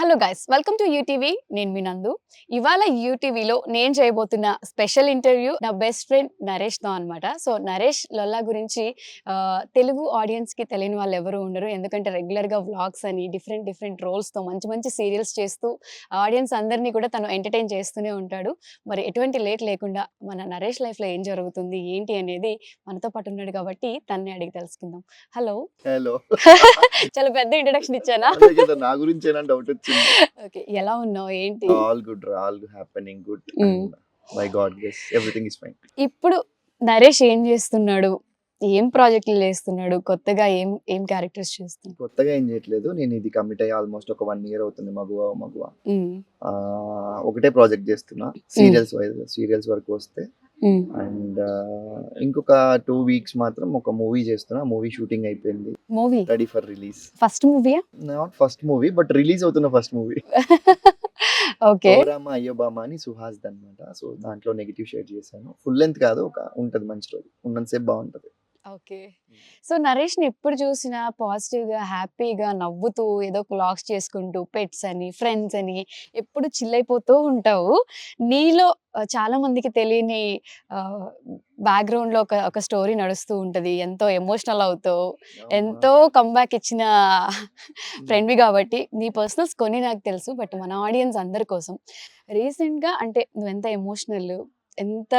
Hello guys welcome to UTV నేను మీ నందు. ఇవాళ యూటీవీలో నేను చేయబోతున్న స్పెషల్ ఇంటర్వ్యూ నా బెస్ట్ ఫ్రెండ్ నరేష్తో అనమాట సో నరేష్ లొల్లా గురించి తెలుగు ఆడియన్స్కి తెలియని వాళ్ళు ఎవరు ఉండరు. ఎందుకంటే రెగ్యులర్గా వ్లాగ్స్ అని డిఫరెంట్ డిఫరెంట్ రోల్స్తో మంచి మంచి సీరియల్స్ చేస్తూ ఆడియన్స్ అందరినీ కూడా తను ఎంటర్టైన్ చేస్తూనే ఉంటాడు. మరి ఎటువంటి లేట్ లేకుండా మన నరేష్ లైఫ్లో ఏం జరుగుతుంది ఏంటి అనేది మనతో పాటు ఉన్నాడు కాబట్టి తన్నే అడిగి తెలుసుకుందాం. హలో హలో చాలా పెద్ద ఇంట్రడక్షన్ ఇచ్చానా? నా గురించి డౌట్ వచ్చింది ఓకే ఎలా ఉన్నావు? ఏంటి? All good all happening good Mm. My god guess everything is fine ఇప్పుడు నరేష్ ఏం చేస్తున్నాడు? ఏం ప్రాజెక్టులు చేస్తున్నాడు? కొత్తగా ఏం ఏం క్యారెక్టర్స్ చేస్తున్నాడు? కొత్తగా ఏం చేయట్లేదు. నేను ఇది కమిట్ అయ్యి ఆల్మోస్ట్ ఒక వన్ ఇయర్ అవుతుంది మగువ మగువ. ఆ, ఒకటే ప్రాజెక్ట్ చేస్తున్నా. సీరియల్స్ వైజ్ సీరియల్స్ వరకు వస్తే. అండ్ ఇంకొక టూ వీక్స్ మాత్రం ఒక మూవీ చేస్తున్నా. మూవీ షూటింగ్ అయిపోయింది. Movie ready for release first మూవీయా not first movie but release అవుతున్న ఫస్ట్ మూవీ ఓకే ఓరామా అయ్యోబామా అని సుహాస్ అనమాట సో దాంట్లో నెగిటివ్ షేర్ చేశాను. ఫుల్ లెంత్ కాదు ఒక ఉంటది మంచి రోజు ఉన్నంతసేపు బాగుంటది. ఓకే. సో నరేష్ని ఎప్పుడు చూసినా పాజిటివ్గా హ్యాపీగా నవ్వుతూ ఏదో వ్లాగ్స్ చేసుకుంటూ పెట్స్ అని ఫ్రెండ్స్ అని ఎప్పుడు చిల్ అయిపోతూ ఉంటావు. నీలో చాలా మందికి తెలియని బ్యాక్గ్రౌండ్లో ఒక ఒక స్టోరీ నడుస్తూ ఉంటది. ఎంతో ఎమోషనల్ అవుతావు. ఎంతో కంబ్యాక్ ఇచ్చిన ఫ్రెండ్వి కాబట్టి నీ పర్సనల్స్ కొన్ని నాకు తెలుసు బట్ మన ఆడియన్స్ అందరి కోసం. రీసెంట్గా అంటే నువ్వు ఎంత ఎమోషనల్ ఎంత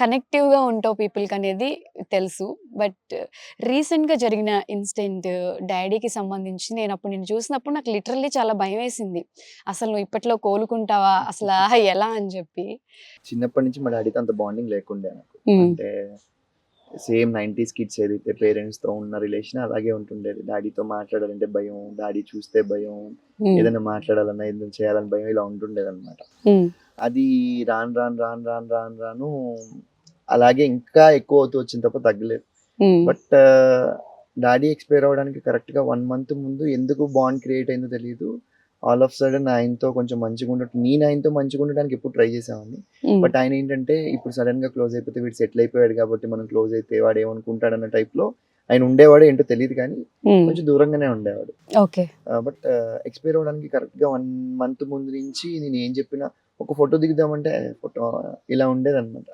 కనెక్టివ్గా ఉంటావు పీపుల్కి అనేది తెలుసు. బట్ రీసెంట్గా జరిగిన ఇన్సిడెంట్ డాడీకి సంబంధించి నేను అప్పుడు నేను చూసినప్పుడు నాకు లిటరల్లీ చాలా భయం వేసింది. అసలు నువ్వు ఇప్పట్లో కోలుకుంటావా? అసలు? ఎలా? అని చెప్పి. చిన్నప్పటి నుంచి మా డాడీతో అంత బాండింగ్ లేకుండే నాకు. అంటే సేమ్ నైంటీస్ కిడ్స్ ఏదైతే పేరెంట్స్తో ఉన్న రిలేషన్ అలాగే ఉంటుండేది. డాడీతో మాట్లాడాలంటే భయం డాడీ చూస్తే భయం ఏదైనా మాట్లాడాలన్నా ఏదైనా చేయాలని భయం ఇలా ఉంటుండేది అనమాట అది రాను రాను రాను రాను రాను రాను అలాగే ఇంకా ఎక్కువ అవుతూ వచ్చింది తప్ప తగ్గలేదు. బట్ డాడీ ఎక్స్పైర్ అవ్వడానికి కరెక్ట్గా వన్ మంత్ ముందు ఎందుకు బాండ్ క్రియేట్ అయిందో తెలియదు ఆల్ ఆఫ్ సడన్ ఆయనతో కొంచెం మంచిగా ఉండటం నేను ఆయనతో మంచిగా ఉండడానికి ఎప్పుడు ట్రై చేసామని బట్ ఆయన ఏంటంటే ఇప్పుడు సడన్గా క్లోజ్ అయిపోతే వీడు సెటిల్ అయిపోయాడు కాబట్టి మనం క్లోజ్ అయితే వాడు ఏమనుకుంటాడు అన్న టైప్లో ఆయన ఉండేవాడు ఏంటో తెలియదు కానీ కొంచెం దూరంగానే ఉండేవాడు. ఓకే బట్ ఎక్స్పైర్ అవ్వడానికి కరెక్ట్గా వన్ మంత్ ముందు నుంచి నేను ఏం చెప్పినా ఒక ఫోటో దిగుదామంటే ఫోటో ఇలా ఉండేది అనమాట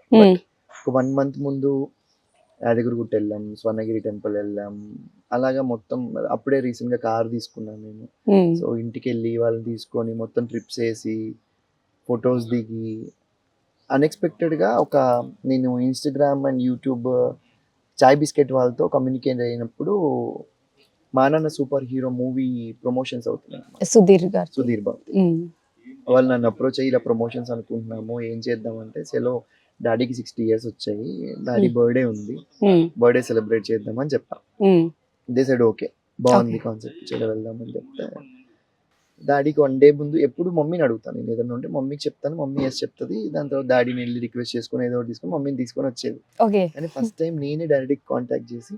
ఒక వన్ మంత్ ముందు యాదగిరిగుట్ట వెళ్ళాం స్వర్ణగిరి టెంపుల్ వెళ్ళాం. అలాగా మొత్తం అప్పుడే రీసెంట్గా కార్ తీసుకున్నాను నేను. సో ఇంటికి వెళ్ళి వాళ్ళని తీసుకొని మొత్తం ట్రిప్స్ వేసి ఫొటోస్ దిగి unexpected గా ఒక నేను Instagram and YouTube Chai Bisket వాళ్ళతో కమ్యూనికేట్ అయినప్పుడు మా నాన్న సూపర్ హీరో మూవీ ప్రమోషన్స్ అవుతున్నాయి సుధీర్ గారు. సుధీర్ బాబు. ఉమ్, వాళ్ళు నన్ను అప్రోచ్ అయ్యి ఇలా ప్రమోషన్స్ అనుకుంటున్నాము ఏం చేద్దామంటే సెలో డాడీకి సిక్స్టీ ఇయర్స్ వచ్చాయి. డాడీ. బర్త్డే ఉంది. బర్త్డే సెలబ్రేట్ చేద్దామని చెప్పా. దే సైడ్ ఓకే బాగుంది. కాన్సెప్ట్ చలో వెళ్దామని చెప్తే డాడీకి వన్ డే ముందు ఎప్పుడు మమ్మీని అడుగుతాను. నేను ఏదైనా ఉంటే మమ్మీకి చెప్తాను మమ్మీ ఎస్ చెప్తుంది. దాని తర్వాత డాడీని వెళ్ళి రిక్వెస్ట్ చేసుకుని ఏదో ఒకటి తీసుకొని మమ్మీని తీసుకొని వచ్చేది. కానీ ఫస్ట్ టైం నేనే డాడీకి కాంటాక్ట్ చేసి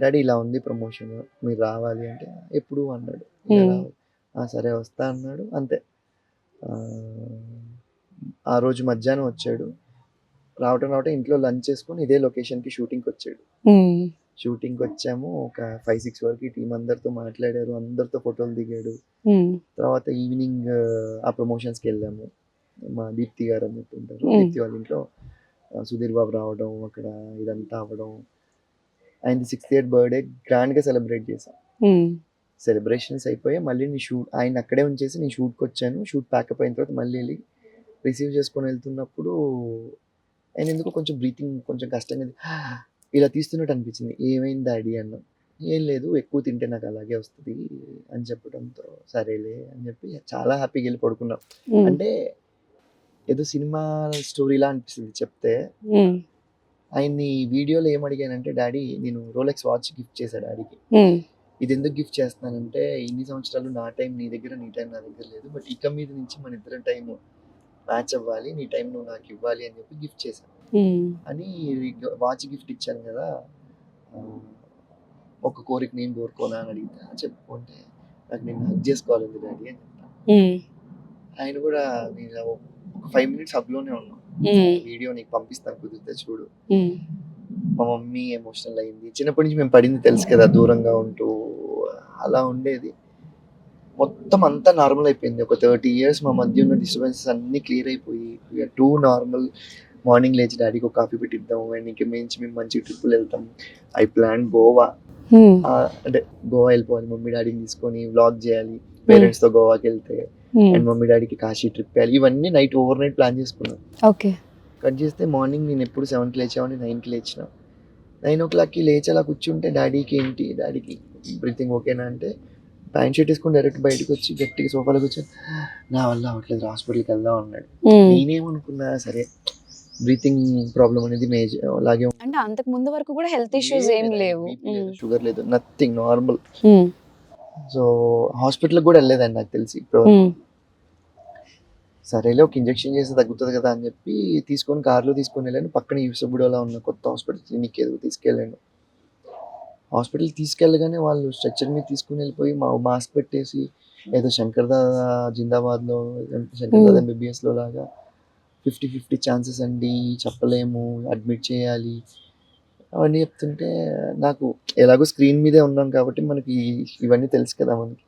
డాడీ ఇలా ఉంది ప్రమోషన్ మీరు రావాలి అంటే ఎప్పుడు అన్నాడు. ఇలా Hmm. రావాలి. "ఆ, సరే వస్తా అన్నాడు. అంతే. ఆ రోజు మధ్యాహ్నం వచ్చాడు. రావటం రావటం ఇంట్లో లంచ్ చేసుకొని ఇదే లొకేషన్కి షూటింగ్కి వచ్చాడు. ఉమ్, షూటింగ్కి వచ్చాము. ఒక ఫైవ్ సిక్స్ వరకు టీం అందరితో మాట్లాడారు అందరితో ఫోటోలు దిగాడు. తర్వాత ఈవినింగ్ ఆ ప్రమోషన్స్కి వెళ్ళాము. మా దీప్తి గారు అని ఉంటారు. దీప్తి వాళ్ళ ఇంట్లో సుధీర్ బాబు రావడం అక్కడ ఇదంతా అవ్వడం. ఆయనది సిక్స్త్ ఇయర్ బర్త్డే గ్రాండ్గా సెలబ్రేట్ చేశాం. సెలబ్రేషన్స్ అయిపోయి మళ్ళీ నీ షూట్ ఆయన అక్కడే ఉంచేసి నేను షూట్కి వచ్చాను. షూట్ ప్యాకప్ అయిన తర్వాత మళ్ళీ వెళ్ళి రిసీవ్ చేసుకొని వెళ్తున్నప్పుడు ఆయన ఎందుకు కొంచెం బ్రీతింగ్ కొంచెం కష్టంగా. ఇలా తీస్తున్నట్టు అనిపించింది. ఏమైంది డాడీ అన్నాం. ఏం లేదు ఎక్కువ తింటే నాకు అలాగే వస్తుంది అని చెప్పడంతో సరేలే అని చెప్పి చాలా హ్యాపీగా వెళ్ళి పడుకున్నాం. అంటే ఏదో సినిమా స్టోరీలా అనిపిస్తుంది చెప్తే. ఆయన్ని వీడియోలో ఏం అడిగానంటే డాడీ నేను రోలెక్స్ వాచ్ గిఫ్ట్ చేశా డాడీకి. ఇది ఎందుకు గిఫ్ట్ చేస్తున్నానంటే ఇన్ని సంవత్సరాలు నా టైం నీ దగ్గర నీ టైం నా దగ్గర లేదు. బట్ ఇక మీద నుంచి మన ఇద్దరం టైం మ్యాచ్ అవ్వాలి నీ టైం నువ్వు నాకు ఇవ్వాలి అని చెప్పి గిఫ్ట్ చేశాను. అని వాచ్ గిఫ్ట్ ఇచ్చాను కదా ఒక కోరిక నేను కోరుకోనా అని అడిగితే "ఆ, చెప్పు అంటే నాకు నేను హక్ చేసుకోవాలి డాడీ అని చెప్పాను ఉమ్, ఆయన కూడా నేను ఒక ఫైవ్ మినిట్స్ హబ్లోనే ఉన్నాం. వీడియో నీకు పంపిస్తాను కుదిరితే చూడు. మా మమ్మీ ఎమోషనల్ అయింది. చిన్నప్పటి నుంచి మేము పడింది తెలుసు కదా దూరంగా ఉంటూ అలా ఉండేది. మొత్తం అంతా నార్మల్ అయిపోయింది. ఒక థర్టీ ఇయర్స్ మా మధ్య ఉన్న డిస్టర్బెన్సెస్ అన్ని క్లియర్ అయిపోయి టూ నార్మల్ మార్నింగ్ లేచి డాడీకి ఒక కాఫీ పెట్టిద్దాం. అండ్ ఇంక మించి మేము మంచి ట్రిప్పులు వెళ్తాం. I plan Goa. ఆ, అంటే గోవా వెళ్ళిపోవాలి. మమ్మీ డాడీని తీసుకొని వ్లాగ్ చేయాలి. పేరెంట్స్తో గోవాకి వెళ్తే. అండ్ మమ్మీ డాడీకి కాశీ ట్రిప్ వేయాలి ఇవన్నీ నైట్ ఓవర్ నైట్ ప్లాన్ చేసుకున్నాను ఓకే కట్ చేస్తే మార్నింగ్ నేను ఎప్పుడు సెవెన్కి లేచామని నైన్కి లేచిన. నైన్ ఓ క్లాక్కి లేచి అలా కూర్చుంటే డాడీకి ఏంటి? డాడీకి బ్రీతింగ్ ఓకేనా అంటే ప్యాంట్ షర్ట్ వేసుకొని డైరెక్ట్ బయటకు వచ్చి గట్టిగా సోఫాలో కూర్చొని నా వల్ల అవ్వట్లేదు హాస్పిటల్కి వెళ్దాం అన్నాడు. నేనేమనుకున్నా సరే బ్రీతింగ్ ప్రాబ్లం అనేది మేజర్ అలాగే అంటే అంతకు ముందు వరకు కూడా హెల్త్ ఇష్యూస్ ఏం లేవు. షుగర్ లేదు నథింగ్ నార్మల్. సో హాస్పిటల్కి కూడా వెళ్ళలేదండి నాకు తెలిసి. సరేలే ఒక ఇంజెక్షన్ చేస్తే తగ్గుతుంది కదా అని చెప్పి తీసుకొని కార్లో తీసుకొని వెళ్ళాను పక్కన యూసఫ్గూడలో ఉన్న కొత్త హాస్పిటల్ క్లినిక్ ఏదో తీసుకెళ్ళాను హాస్పిటల్ తీసుకెళ్ళగానే వాళ్ళు స్ట్రక్చర్ మీద తీసుకుని వెళ్ళిపోయి మా మాస్క్ పెట్టేసి ఏదో శంకర్ దాదా జిందాబాద్లో శంకర్ దాదా. ఎంబీబీఎస్లో లాగా ఫిఫ్టీ ఫిఫ్టీ ఛాన్సెస్ అండి చెప్పలేము అడ్మిట్ చేయాలి అవన్నీ చెప్తుంటే నాకు ఎలాగో స్క్రీన్ మీదే ఉన్నాం కాబట్టి మనకి ఇవన్నీ తెలుసు కదా మనకి.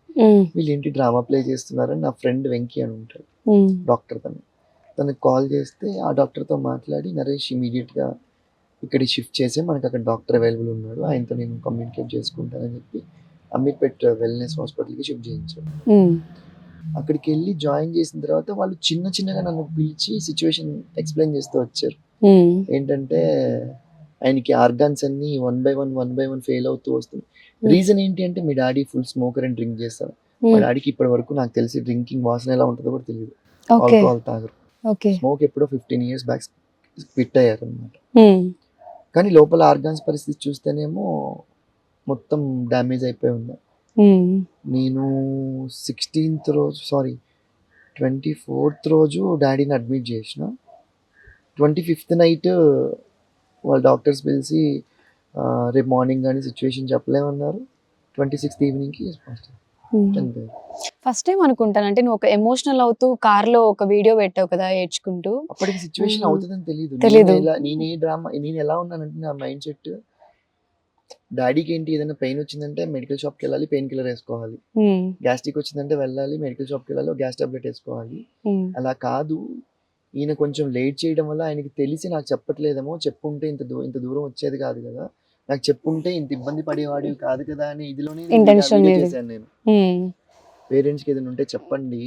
వీళ్ళు ఏంటి డ్రామా ప్లే చేస్తున్నారని నా ఫ్రెండ్ వెంకీ అని ఉంటాడు. డాక్టర్ తను తనకి కాల్ చేస్తే ఆ డాక్టర్తో మాట్లాడి నరేష్ ఇమీడియట్గా ఇక్కడికి షిఫ్ట్ చేసి మనకి అక్కడ డాక్టర్ అవైలబుల్ ఉన్నాడు. ఆయనతో నేను కమ్యూనికేట్ చేసుకుంటానని చెప్పి అమీర్పేట్ వెల్నెస్ హాస్పిటల్కి షిఫ్ట్ చేయించాడు. అక్కడికి వెళ్ళి జాయిన్ చేసిన తర్వాత వాళ్ళు చిన్న చిన్నగా నన్ను పిలిచి సిచ్యువేషన్ ఎక్స్ప్లెయిన్ చేస్తూ వచ్చారు. ఏంటంటే ఆయనకి ఆర్గాన్స్ అన్ని one by one one by one fail అవుతూ వస్తుంది. రీజన్ ఏంటి అంటే మీ daddy full smoker and drink చేస్తారు. మా. డాడీకి ఇప్పటి వరకు నాకు తెలిసి డ్రింకింగ్ వాసన ఎలా ఉంటుందో కూడా తెలియదు. ఆల్కహాల్ తాగరు. స్మోక్ ఎప్పుడో ఫిఫ్టీన్ ఇయర్స్ బ్యాక్ క్విట్ అయ్యారు అనమాట. కానీ లోపల ఆర్గాన్స్ పరిస్థితి చూస్తేనేమో మొత్తం డ్యామేజ్ అయిపోయి ఉంది. నేను సిక్స్టీన్త్ రోజు సారీ ట్వంటీ ఫోర్త్ రోజు డాడీని అడ్మిట్ చేసిన. ట్వంటీ ఫిఫ్త్ నైట్ వాళ్ళ డాక్టర్స్ పిలిచి రేపు మార్నింగ్ కానీ సిచ్యువేషన్ చెప్పలేమన్నారు. ట్వంటీ సిక్స్త్ ఈవినింగ్కి. చనిపోయారు. ఫస్ట్ టైం అనుకుంటాను అంటే నువ్వు ఒక ఎమోషనల్ అవుతూ కార్లో ఒక వీడియో పెట్టావు కదా ఏడ్చుకుంటూ అప్పటికి సిచ్యువేషన్. అవుతుందని తెలియదు తెలీదు. నేను ఏ డ్రామా నేను ఎలా ఉన్నానంటే నా మైండ్ సెట్ డాడీకి ఏంటి ఏదైనా పెయిన్ వచ్చిందంటే మెడికల్ షాప్కి వెళ్ళాలి పెయిన్ కిల్లర్ వేసుకోవాలి. గ్యాస్ట్రిక్ వచ్చిందంటే వెళ్ళాలి మెడికల్ షాప్కి వెళ్ళాలి గ్యాస్ టాబ్లెట్ వేసుకోవాలి. అలా కాదు ఈయన కొంచెం లేట్ చేయడం వల్ల ఆయనకి తెలిసి నాకు చెప్పట్లేదేమో చెప్పుంటే ఇంత దూ ఇంత దూరం వచ్చేది కాదు కదా నాకు చెప్పుంటే ఇంత ఇబ్బంది పడేవాడివి కాదు కదా అని ఇదిలోనే. చేశాను నేను. పేరెంట్స్కి ఏదైనా ఉంటే చెప్పండి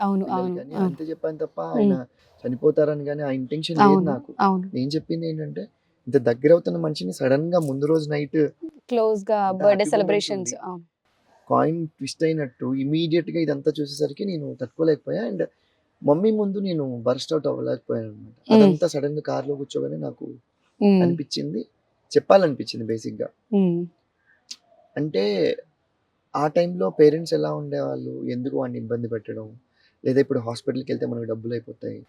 అవును అవును. అంతే చెప్పాను తప్ప ఆయన చనిపోతారని కానీ ఆ ఇంటెన్షన్ లేదు నాకు. నేను చెప్పింది ఏంటంటే ఇంత దగ్గర అవుతున్న మనిషిని సడన్గా ముందు రోజు నైట్ క్లోజ్గా బర్త్డే సెలబ్రేషన్స్ కాయిన్ ట్విస్ట్ అయినట్టు ఇమీడియట్గా ఇదంతా చూసేసరికి నేను తట్టుకోలేకపోయా అండ్ మమ్మీ ముందు నేను బర్స్ట్ అవుట్ అవ్వలేకపోయాను అనమాట అదంతా సడన్గా కార్లో కూర్చోగానే నాకు అనిపించింది చెప్పాలనిపించింది బేసిక్గా అంటే ఆ టైంలో పేరెంట్స్ ఎలా ఉండేవాళ్ళు? ఎందుకు వాడిని ఇబ్బంది పెట్టడం? లేదా ఇప్పుడు హాస్పిటల్కి వెళ్తే మనకు డబ్బులు అయిపోతాయి.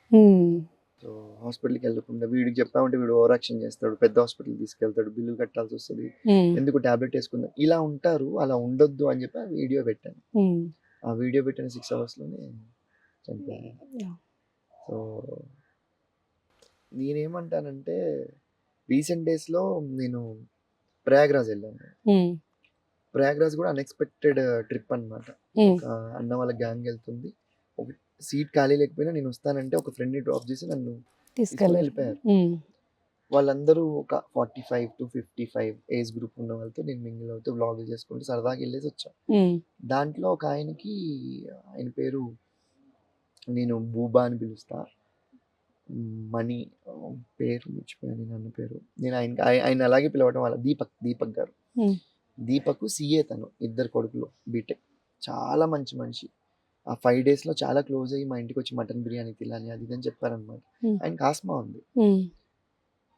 సో హాస్పిటల్కి వెళ్ళకుండా వీడికి చెప్పామంటే వీడు ఓవర్ యాక్షన్ చేస్తాడు. పెద్ద హాస్పిటల్ తీసుకెళ్తాడు. బిల్లు కట్టాల్సి వస్తుంది. ఎందుకు టాబ్లెట్ వేసుకుందాం? ఇలా ఉంటారు. అలా ఉండొద్దు అని చెప్పి ఆ వీడియో పెట్టాను. ఆ వీడియో పెట్టిన సిక్స్ అవర్స్లోనే చనిపోయాను సో నేనేమంటానంటే రీసెంట్ డేస్లో నేను ప్రయాగ్రాజ్ వెళ్ళాను. ప్రయాగ్రాజ్ కూడా అన్ఎక్స్పెక్టెడ్ ట్రిప్ అన్నమాట. ఒక అన్న వాళ్ళ గ్యాంగ్ వెళ్తుంది. ఒక సీట్ ఖాళీ లేకపోయినా నేను వస్తానంటే ఒక ఫ్రెండ్ని డ్రాప్ చేసి నన్ను తీసుకొని తీసుకెళ్ళారు వెళ్ళిపోయారు వాళ్ళందరూ ఒక forty five to fifty five age group ఉన్న వాళ్ళతో నేను మింగిల్ అవుతూ వ్లాగ్ చేసుకుంటూ సరదాగా వెళ్ళేసి వచ్చాను దాంట్లో ఒక ఆయనకి ఆయన పేరు నేను బూబా అని పిలుస్తా. మ్, మణి ఆ, పేరు మర్చిపోయాను నేను అన్న పేరు. నేను ఆయన ఆయ- ఆయన అలాగే పిలవడం వల్ల దీపక్ దీపక్ గారు. మ్. దీపక్ సిఏ తను ఇద్దరు కొడుకులు బీటెక్. చాలా మంచి మనిషి. ఆ ఫైవ్ డేస్లో చాలా క్లోజ్ అయ్యి మా ఇంటికి వచ్చి మటన్ బిర్యానీ తినాలి అది అని చెప్పారనమాట మ్. ఆయనకి ఆస్మా ఉంది.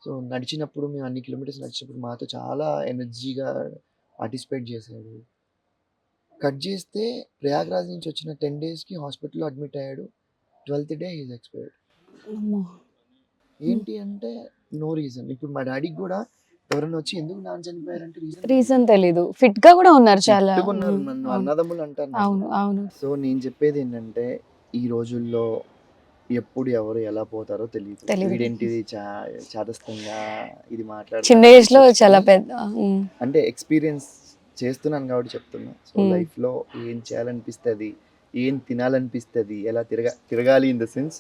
సో నడిచినప్పుడు మేము అన్ని కిలోమీటర్స్ నడిచినప్పుడు మాతో చాలా ఎనర్జీగా పార్టిసిపేట్ చేశాడు. కట్ చేస్తే ప్రయాగ్రాజ్ నుంచి వచ్చిన టెన్ డేస్కి హాస్పిటల్లో అడ్మిట్ అయ్యాడు. ట్వెల్త్ డే ఈజ్ ఎక్స్పైర్డ్ ఏంటి అంటే నో రీజన్ ఇప్పుడు మా డాడీకి కూడా ఎవరైనా వచ్చి ఎందుకు నాన్న చనిపోయారంటే రీజన్ తెలీదు. ఫిట్గా కూడా ఉన్నారు చాలా. ఉన్నారు నన్ను అన్నదమ్ములు అంటారు అవును అవును. సో నేను చెప్పేది ఏంటంటే ఈ రోజుల్లో ఎప్పుడు ఎవరు ఎలా పోతారో తెలియదు. వీడేంటిది చా చాదస్తంగా ఇది మాట్లాడుతున్నాడు చిన్న ఏజ్లో చాలా పెద్ద అంటే ఎక్స్పీరియన్స్ చేస్తున్నాను కాబట్టి చెప్తున్నా. So Hmm. లైఫ్లో ఏం చేయాలనిపిస్తుంది ఏం తినాలనిపిస్తుంది ఎలా తిరగ తిరగాలి ఇన్ ద సెన్స్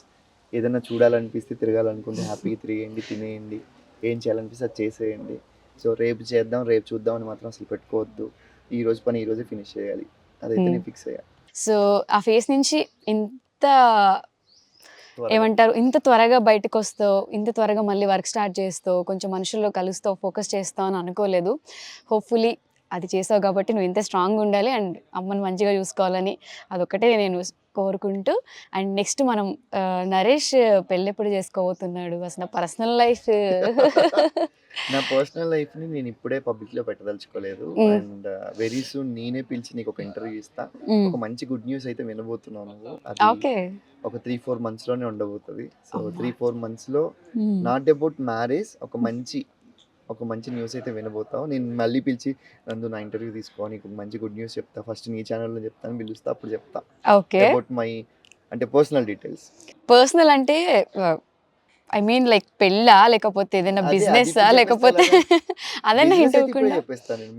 ఏదైనా చూడాలనిపిస్తే తిరగాలనుకుంటే హ్యాపీగా తిరిగేయండి తినేయండి. ఏం చేయాలనిపిస్తే అది చేసేయండి. సో రేపు చేద్దాం రేపు చూద్దాం అని మాత్రం అసలు పెట్టుకోవద్దు. ఈ రోజు పని ఈ రోజే ఫినిష్ చేయాలి. అదైతే Hmm. నేను ఫిక్స్ అయ్యా. సో ఆ ఫేస్ నుంచి ఇంత. ఏమంటారు? ఇంత త్వరగా బయటకు వస్తావు ఇంత త్వరగా మళ్ళీ వర్క్ స్టార్ట్ చేస్తావు కొంచెం మనుషుల్లో కలుస్తావు ఫోకస్ చేస్తావు అని అనుకోలేదు. హోప్ఫుల్లీ అది చేసావు కాబట్టి నువ్వు ఇంత స్ట్రాంగ్ ఉండాలి అండ్ అమ్మని మంచిగా చూసుకోవాలని అదొక్కటే నేను కోరుకుంటూ అండ్ నెక్స్ట్ మనం నరేష్ పెళ్ళెప్పుడు చేసుకోబోతున్నాడు? అసలు పర్సనల్ లైఫ్ నా పర్సనల్ లైఫ్ని నేను ఇప్పుడే పబ్లిక్లో పెట్టదలుచుకోలేదు. అండ్ వెరీ సూన్ నేనే పిలిచి నీకు ఒక ఇంటర్వ్యూ ఇస్తా. ఒక మంచి గుడ్ న్యూస్ అయితే అది ఓకే. ఒక త్రీ ఫోర్ మంత్స్లోనే ఉండబోతుంది. సో. త్రీ ఫోర్ మంత్స్లో నాట్ అబౌట్ మ్యారేజ్ ఒక మంచి ఒక మంచి న్యూస్ అయితే వినబోతావు. నేను మళ్ళీ పిలిచి నందు నా ఇంటర్వ్యూ తీసుకో నీకు మంచి గుడ్ న్యూస్ చెప్తా. ఫస్ట్ నీ ఛానల్లో చెప్తాను పిలుస్తా అప్పుడు చెప్తా. ఓకే అబౌట్ మై అంటే పర్సనల్ డీటెయిల్స్ పర్సనల్ అంటే ఐ మీన్ లైక్ పెళ్ళా లేకపోతే ఏదైనా బిజినెస్ లేకపోతే అదన్నా హింట్ ఇవ్వకుండా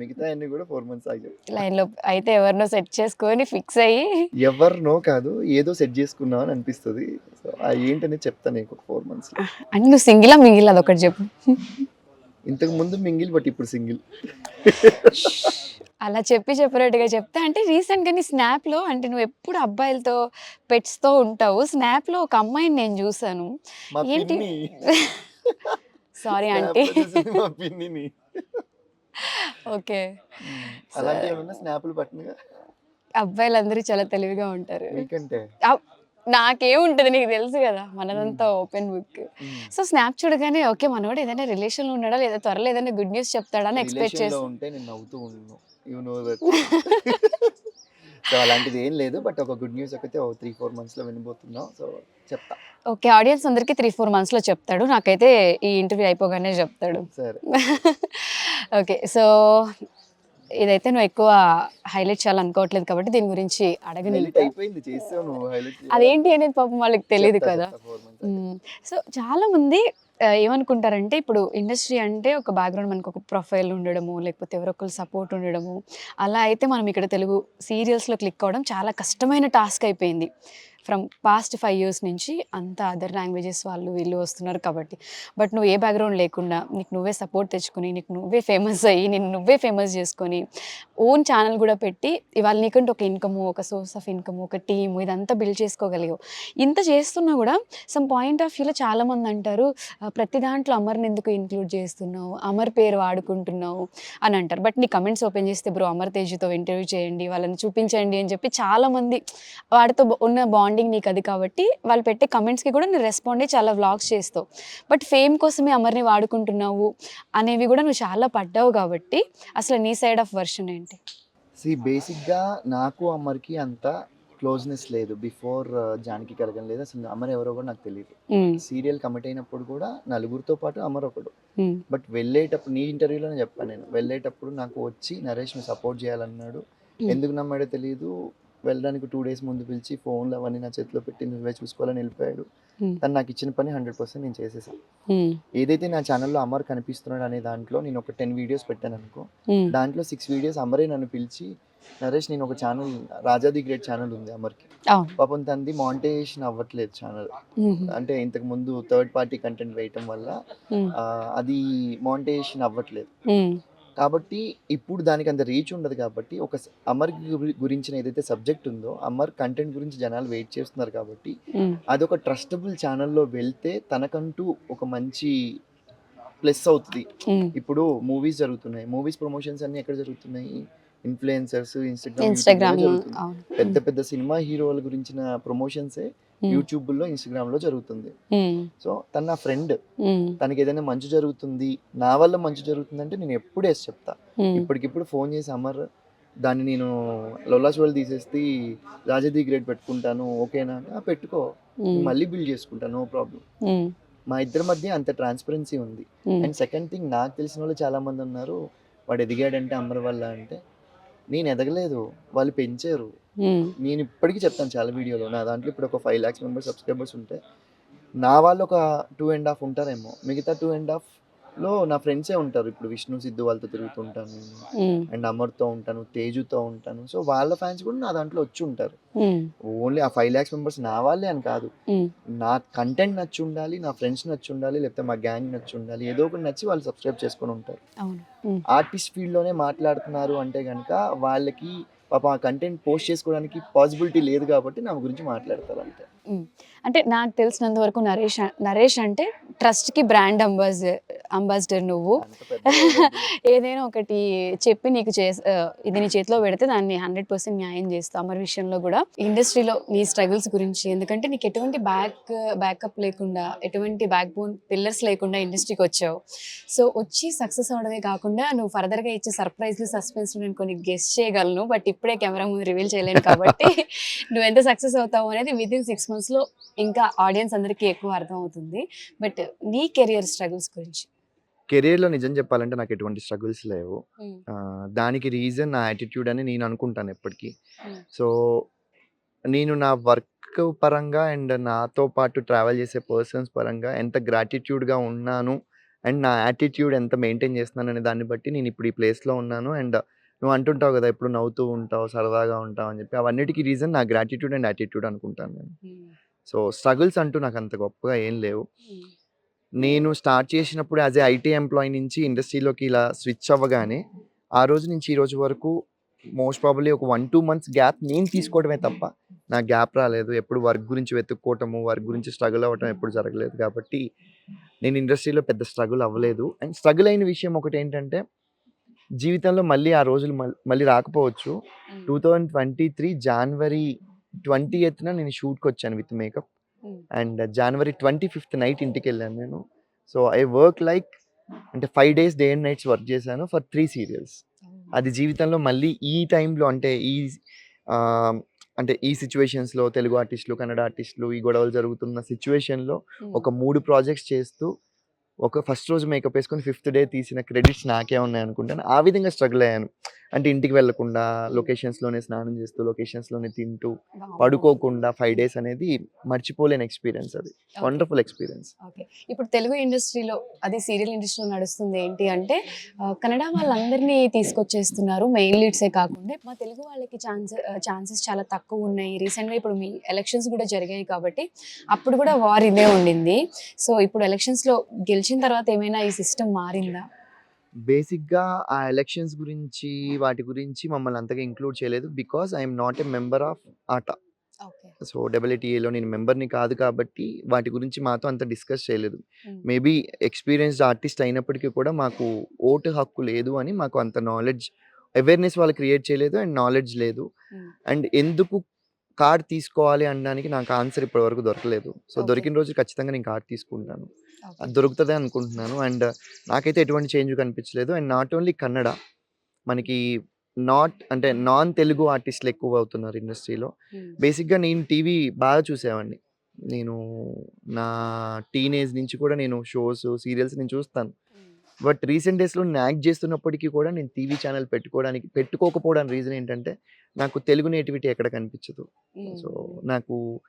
మిగతా అన్ని కూడా ఫోర్ మంత్స్ ఆగి. లైన్లో అయితే ఎవరినో సెట్ చేసుకొని ఫిక్స్ అయ్యి. ఎవరినో కాదు ఏదో సెట్ చేసుకున్నావు అని అనిపిస్తుంది. ఏంటనేది చెప్తాను నీకు ఒక ఫోర్ మంత్స్ అంటే నువ్వు సింగిలా మింగిల్ అదొకటి చెప్పు. ఇంతకు ముందు మింగిల్ బట్ ఇప్పుడు సింగిల్. అలా చెప్పి చెప్పినట్టుగా చెప్తే అంటే రీసెంట్గా నీ స్నాప్లో అంటే నువ్వు ఎప్పుడు అబ్బాయిలతో పెట్స్తో ఉంటావు స్నాప్లో ఒక అమ్మాయిని నేను చూసాను ఏంటి? Sorry aunty okay. అలాంటి ఏమన్నా స్నాపులు పట్టినగా అబ్బాయిలందరూ చాలా తెలివిగా ఉంటారు. నాకేముంటది నీకు తెలుసు కదా? మనదంతా ఓపెన్ బుక్ సో స్నాప్ చూడగానే ఓకే మనోడు ఏదైనా రిలేషన్లో ఉన్నాడా? లేదా త్వరలో ఏదైనా గుడ్ న్యూస్ చెప్తాడా? అని ఎక్స్పెక్ట్ చేసి ఉంటే నేను నవ్వుతూ సో అలాంటిది ఏం లేదు బట్ ఒక గుడ్ న్యూస్ ఒకటి ఓ త్రీ ఫోర్ మంత్స్లో వినబోతున్నాం. సో చెప్తా. ఓకే ఆడియన్స్ అందరికి త్రీ ఫోర్ మంత్స్లో చెప్తాడు. నాకైతే ఈ ఇంటర్వ్యూ అయిపోగానే చెప్తాడు. సరే. ఓకే సో ఇదైతే నువ్వు ఎక్కువ హైలైట్ చేయాలనుకోవట్లేదు కాబట్టి దీని గురించి అడగని అదేంటి అనేది పాపం వాళ్ళకి తెలియదు కదా. సో చాలా మంది ఏమనుకుంటారంటే ఇప్పుడు ఇండస్ట్రీ అంటే ఒక బ్యాక్గ్రౌండ్ మనకు ఒక ప్రొఫైల్ ఉండడము లేకపోతే ఎవరొకరు సపోర్ట్ ఉండడము. అలా అయితే మనం ఇక్కడ తెలుగు సీరియల్స్లో క్లిక్ అవ్వడం చాలా కష్టమైన టాస్క్ అయిపోయింది. ఫ్రమ్ పాస్ట్ ఫైవ్ ఇయర్స్ నుంచి అంత అదర్ లాంగ్వేజెస్ వాళ్ళు వీళ్ళు వస్తున్నారు కాబట్టి. బట్ నువ్వు ఏ బ్యాక్గ్రౌండ్ లేకుండా నీకు నువ్వే సపోర్ట్ తెచ్చుకొని నీకు నువ్వే ఫేమస్ అయ్యి నేను నువ్వే ఫేమస్ చేసుకొని ఓన్ ఛానల్ కూడా పెట్టి ఇవాళ నీకంటే ఒక ఇన్కమ్ ఒక సోర్స్ ఆఫ్ ఇన్కమ్ ఒక టీమ్ ఇదంతా బిల్డ్ చేసుకోగలిగావు. ఇంత చేస్తున్నా కూడా సమ్ పాయింట్ ఆఫ్ వ్యూలో చాలామంది అంటారు ప్రతి దాంట్లో అమర్ని ఎందుకు ఇంక్లూడ్ చేస్తున్నావు? అమర్ పేరు వాడుకుంటున్నావు? అని అంటారు. బట్ నీ కమెంట్స్ ఓపెన్ చేస్తే బ్రో అమర్ తేజ్తో ఇంటర్వ్యూ చేయండి వాళ్ళని చూపించండి అని చెప్పి చాలామంది వాడితో ఉన్న బాండ్ బాండింగ్ నీకు అది కాబట్టి వాళ్ళు పెట్టే కమెంట్స్కి కూడా నువ్వు రెస్పాండ్ అయ్యి చాలా వ్లాగ్స్ చేస్తావు బట్ ఫేమ్ కోసమే అమర్ని వాడుకుంటున్నావు అనేవి కూడా నువ్వు చాలా పడ్డావు కాబట్టి అసలు నీ సైడ్ ఆఫ్ వర్షన్ ఏంటి? సి బేసిక్గా నాకు అమ్మర్కి అంత క్లోజ్నెస్ లేదు. బిఫోర్ జానకి కలగం లేదు. అసలు అమర్ ఎవరో కూడా నాకు తెలియదు సీరియల్ కమిట్ అయినప్పుడు కూడా నలుగురితో పాటు అమర్ ఒకడు. బట్ వెళ్ళేటప్పుడు నీ ఇంటర్వ్యూలోనే చెప్పాను నేను. వెళ్ళేటప్పుడు నాకు వచ్చి నరేష్ సపోర్ట్ చేయాలన్నాడు. Hmm. ఎందుకు నమ్మాడో తెలియదు వెళ్ళడానికి టూ డేస్ ముందు పిలిచి ఫోన్లు అవన్నీ నా చేతిలో పెట్టి నువ్వే చూసుకోవాలని వెళ్ళిపోయాడు. తను నాకు ఇచ్చిన పని హండ్రెడ్ పర్సెంట్ నేను చేసేసాను ఏదైతే నా ఛానల్లో అమర్ కనిపిస్తున్నాడు అనే దాంట్లో నేను ఒక టెన్ వీడియోస్ పెట్టాను అనుకో దాంట్లో సిక్స్ వీడియోస్ అమరే నన్ను పిలిచి నరేష్ నేను ఒక ఛానల్ రాజాది గ్రేట్ ఛానల్ ఉంది అమర్కి. పాపం తంది మానిటైజేషన్ అవ్వట్లేదు ఛానల్ అంటే ఇంతకు ముందు థర్డ్ పార్టీ కంటెంట్ వేయటం వల్ల అది మానిటైజేషన్ అవ్వట్లేదు. కాబట్టి ఇప్పుడు దానికి అంత రీచ్ ఉండదు కాబట్టి ఒక అమర్ గురి- గురించిన ఏదైతే సబ్జెక్ట్ ఉందో అమర్ కంటెంట్ గురించి జనాలు వెయిట్ చేస్తున్నారు కాబట్టి అదొక ట్రస్టబుల్ ఛానల్లో వెళ్తే తనకంటూ ఒక మంచి ప్లస్ అవుతుంది. ఇప్పుడు మూవీస్ జరుగుతున్నాయి. మూవీస్ ప్రమోషన్స్ అన్ని ఎక్కడ జరుగుతున్నాయి? ఇన్ఫ్లుయెన్సర్స్ ఇన్స్టాగ్రామ్ పెద్ద పెద్ద సినిమా హీరోల గురించిన ప్రమోషన్సే యూట్యూబ్లో ఇన్స్టాగ్రామ్లో జరుగుతుంది సో తన నా ఫ్రెండ్ తనకి ఏదైనా మంచి జరుగుతుంది నా వల్ల మంచి జరుగుతుందంటే నేను ఎప్పుడు వేసి చెప్తా. ఇప్పటికిప్పుడు ఫోన్ చేసి అమర్ దాన్ని నేను లొల్లాస్ వరల్డ్ తీసేసి రాజదీ గ్రేడ్ పెట్టుకుంటాను ఓకేనా? అంటే, "ఆ, పెట్టుకో. మళ్ళీ బిల్డ్ చేసుకుంటాను నో ప్రాబ్లం మా ఇద్దరి మధ్య అంత ట్రాన్స్పరెన్సీ ఉంది. అండ్ సెకండ్ థింగ్ నాకు తెలిసిన వాళ్ళు చాలా మంది ఉన్నారు. వాడు ఎదిగాడంటే అమర్ వల్ల అంటే నేను ఎదగలేదు. వాళ్ళు పెంచారు. నేను ఇప్పటికీ చెప్తాను చాలా వీడియోలో. నా దాంట్లో ఇప్పుడు ఒక ఫైవ్ ల్యాక్స్ మెంబర్స్ సబ్స్క్రైబర్స్ ఉంటే నా వాళ్ళు ఒక టూ అండ్ హాఫ్ ఉంటారేమో. మిగతా టూ అండ్ హాఫ్ లో నా ఫ్రెండ్సే ఉంటారు. ఇప్పుడు విష్ణు సిద్ధు వాళ్ళతో తిరుగుతుంటాను. అండ్ అమర్తో ఉంటాను. తేజుతో ఉంటాను. సో వాళ్ళ ఫ్యాన్స్ కూడా నా దాంట్లో వచ్చి ఉంటారు. ఓన్లీ ఆ ఫైవ్ ల్యాక్స్ మెంబర్స్ నా వాళ్ళే అని కాదు. నా కంటెంట్ నచ్చి ఉండాలి నా ఫ్రెండ్స్ నచ్చి ఉండాలి లేకపోతే మా గ్యాంగ్ నచ్చి ఉండాలి ఏదో ఒకటి నచ్చి వాళ్ళు సబ్స్క్రైబ్ చేసుకొని ఉంటారు. ఆర్టిస్ట్ ఫీల్డ్లోనే మాట్లాడుతున్నారు అంటే కనుక వాళ్ళకి పాప ఆ కంటెంట్ పోస్ట్ చేసుకోవడానికి పాసిబిలిటీ లేదు కాబట్టి నా గురించి మాట్లాడతారు అంతే. అంటే నాకు తెలిసినంత వరకు నరేష్ నరేష్ అంటే ట్రస్ట్కి బ్రాండ్ అంబాసిడర్ అంబాసిడర్ నువ్వు. ఏదైనా ఒకటి చెప్పి నీకు చే ఆ, ఇది నీ చేతిలో పెడితే దాన్ని హండ్రెడ్ పర్సెంట్ న్యాయం చేస్తావు అమర్ విషయంలో కూడా. ఇండస్ట్రీలో నీ స్ట్రగుల్స్ గురించి ఎందుకంటే నీకు ఎటువంటి బ్యాక్ బ్యాకప్ లేకుండా ఎటువంటి బ్యాక్ బోన్ పిల్లర్స్ లేకుండా ఇండస్ట్రీకి వచ్చావు. సో వచ్చి సక్సెస్ అవడమే కాకుండా నువ్వు ఫర్దర్గా ఇచ్చే సర్ప్రైజ్లు సస్పెన్స్ నేను కొన్ని గెస్ట్ చేయగలను బట్ ఇప్పుడే కెమెరా ముందు రివీల్ చేయలేను కాబట్టి నువ్వు ఎంత సక్సెస్ అవుతావు అనేది విత్ ఇన్ సిక్స్ మంత్స్లో ఇంకా ఆడియన్స్ అందరికీ ఎక్కువ అర్థం అవుతుంది బట్ నీ కెరియర్ స్ట్రగుల్స్ గురించి. కెరీర్లో నిజం చెప్పాలంటే నాకు ఎటువంటి స్ట్రగుల్స్ లేవు. ఆ, దానికి రీజన్ నా యాటిట్యూడ్ అని నేను అనుకుంటాను ఎప్పటికీ. సో నేను నా వర్క్ పరంగా అండ్ నాతో పాటు ట్రావెల్ చేసే పర్సన్స్ పరంగా ఎంత గ్రాటిట్యూడ్గా ఉన్నాను అండ్ నా యాటిట్యూడ్ ఎంత మెయింటైన్ చేస్తున్నాను అనే దాన్ని బట్టి నేను ఇప్పుడు ఈ ప్లేస్లో ఉన్నాను అండ్ నువ్వు అంటుంటావు కదా ఎప్పుడు నవ్వుతూ ఉంటావు సరదాగా ఉంటావు అని చెప్పి అవన్నిటికీ రీజన్ నా గ్రాటిట్యూడ్ అండ్ యాటిట్యూడ్ అనుకుంటాను నేను. సో స్ట్రగుల్స్ అంటూ నాకు అంత గొప్పగా ఏం లేవు. నేను స్టార్ట్ చేసినప్పుడు యాజ్ ఏ ఐటీ ఎంప్లాయీ నుంచి ఇండస్ట్రీలోకి ఇలా స్విచ్ అవ్వగానే ఆ రోజు నుంచి ఈ రోజు వరకు మోస్ట్ ప్రాబబ్లీ ఒక వన్ టూ మంత్స్ గ్యాప్ నేను తీసుకోవడమే తప్ప నా గ్యాప్ రాలేదు. ఎప్పుడు వర్క్ గురించి వెతుక్కోవటము వర్క్ గురించి స్ట్రగుల్ అవ్వటం ఎప్పుడు జరగలేదు కాబట్టి నేను ఇండస్ట్రీలో పెద్ద స్ట్రగుల్ అవ్వలేదు. అండ్ స్ట్రగుల్ అయిన విషయం ఒకటి ఏంటంటే జీవితంలో మళ్ళీ ఆ రోజులు మళ్ళీ రాకపోవచ్చు. Two thousand twenty three January twenty ఎయిత్న నేను షూట్కి వచ్చాను with makeup. And January twenty fifth night ఇంటికి వెళ్ళాను నేను. సో ఐ వర్క్ లైక్ అంటే five days day and nights work చేశాను ఫర్ త్రీ సీరియల్స్ అది జీవితంలో మళ్ళీ ఈ టైంలో అంటే ఈ అంటే ఈ సిచ్యువేషన్స్లో తెలుగు ఆర్టిస్టులు కన్నడ ఆర్టిస్టులు ఈ గొడవలు జరుగుతున్న సిచ్యువేషన్లో ఒక మూడు ప్రాజెక్ట్స్ చేస్తూ ఒక ఫస్ట్ రోజు మేకప్ వేసుకొని ఫిఫ్త్ డే తీసిన క్రెడిట్స్ నాకే ఉన్నాయి అనుకుంటాను ఆ విధంగా స్ట్రగుల్ అయ్యాను. అంటే ఇంటికి వెళ్ళకుండా లొకేషన్స్లోనే స్నానం చేస్తూ లొకేషన్స్లోనే తింటూ పడుకోకుండా ఫైవ్ డేస్ అనేది మర్చిపోలేని ఎక్స్పీరియన్స్ అది. Wonderful experience. ఓకే. ఇప్పుడు తెలుగు ఇండస్ట్రీలో అది సీరియల్ ఇండస్ట్రీలో నడుస్తుంది ఏంటి అంటే కన్నడ వాళ్ళందరినీ తీసుకొచ్చేస్తున్నారు మెయిన్ లీడ్సే కాకుండా. మా తెలుగు వాళ్ళకి ఛాన్స్ ఛాన్సెస్ చాలా తక్కువ ఉన్నాయి. రీసెంట్గా ఇప్పుడు మీ ఎలక్షన్స్ కూడా జరిగాయి కాబట్టి అప్పుడు కూడా వార్ ఇదే ఉండింది. సో ఇప్పుడు ఎలక్షన్స్లో గెలిచిన తర్వాత ఏమైనా ఈ సిస్టమ్ మారిందా? బేసిక్గా ఆ ఎలక్షన్స్ గురించి వాటి గురించి మమ్మల్ని అంతగా ఇంక్లూడ్ చేయలేదు because I'm not a member of ఆట సో డబ్ల్యూటీఏలో నేను మెంబర్ని కాదు కాబట్టి వాటి గురించి మాతో అంత డిస్కస్ చేయలేదు. మేబీ ఎక్స్పీరియన్స్డ్ ఆర్టిస్ట్ అయినప్పటికీ కూడా మాకు ఓటు హక్కు లేదు అని మాకు అంత నాలెడ్జ్ అవేర్నెస్ వాళ్ళు క్రియేట్ చేయలేదు అండ్ నాలెడ్జ్ లేదు. Hmm. అండ్ ఎందుకు కార్డ్ తీసుకోవాలి అనడానికి నాకు ఆన్సర్ ఇప్పటివరకు దొరకలేదు. సో. దొరికిన రోజు ఖచ్చితంగా నేను కార్డ్ తీసుకుంటాను. అది దొరుకుతుంది అనుకుంటున్నాను. అండ్ నాకైతే ఎటువంటి చేంజ్ కనిపించలేదు. అండ్ నాట్ ఓన్లీ కన్నడ మనకి నాట్ అంటే నాన్ తెలుగు ఆర్టిస్టులు ఎక్కువ అవుతున్నారు ఇండస్ట్రీలో. బేసిక్గా నేను టీవీ బాగా చూసేవాడిని. నేను నా టీనేజ్ నుంచి కూడా నేను షోస్ సీరియల్స్ నేను చూస్తాను. బట్ రీసెంట్ డేస్లో నేను యాక్ట్ చేస్తున్నప్పటికీ కూడా నేను టీవీ ఛానల్ పెట్టుకోవడానికి పెట్టుకోకపోవడానికి రీజన్ ఏంటంటే నాకు తెలుగు నేటివిటీ ఎక్కడ కనిపించదు. సో నాకు